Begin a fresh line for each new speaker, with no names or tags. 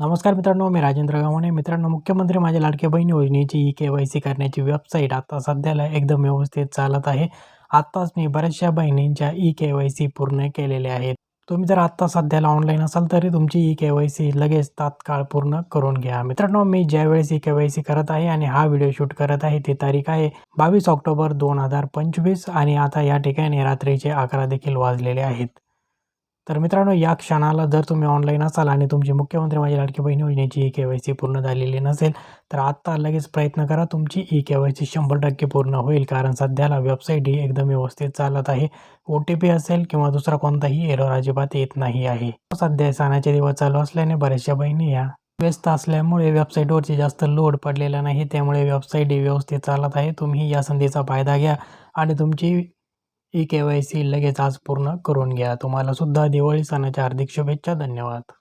नमस्कार मित्रांनो मी राजेंद्र गावणे. मित्रांनो मुख्यमंत्री माझ्या लाडक्या बहीण योजनेची ई के वाय सी करण्याची वेबसाईट आता सध्याला एकदम व्यवस्थित चालत आहे. आत्ताच मी बऱ्याचशा बहिणींच्या ई के वाय सी पूर्ण केलेल्या आहेत. तुम्ही जर आत्ता सध्याला ऑनलाईन असाल तरी तुमची ई के वाय सी लगेच तात्काळ पूर्ण करून घ्या. मित्रांनो मी ज्यावेळेस ई के वाय सी करत आहे आणि हा व्हिडिओ शूट करत आहे ती तारीख आहे बावीस ऑक्टोबर दोन हजार पंचवीस आणि आता या ठिकाणी रात्रीचे अकरा देखील वाजलेले आहेत. तर मित्रांनो या क्षणाला जर तुम्ही ऑनलाईन असाल आणि तुमची मुख्यमंत्री माझी लाडकी बहीण योजनेची ई के वाय सी पूर्ण झालेली नसेल तर आत्ता लगेच प्रयत्न करा तुमची ई के वाय सी शंभर टक्के पूर्ण होईल कारण सध्याला वेबसाईट ही एकदम व्यवस्थित चालत आहे. ओ टी पी असेल किंवा दुसरा कोणताही एरर अजिबात येत नाही आहे. सध्या सणाचे दिवस चालू असल्याने बऱ्याचशा बहिणी या व्यस्त असल्यामुळे वेबसाईटवरची जास्त लोड पडलेला नाही त्यामुळे वेबसाईट ही व्यवस्थित चालत आहे. तुम्ही या संधीचा फायदा घ्या आणि तुमची ई के वाय सी लगेच आज पूर्ण करून घ्या. तुम्हाला सुद्धा दिवाळी सणाच्या हार्दिक शुभेच्छा. धन्यवाद.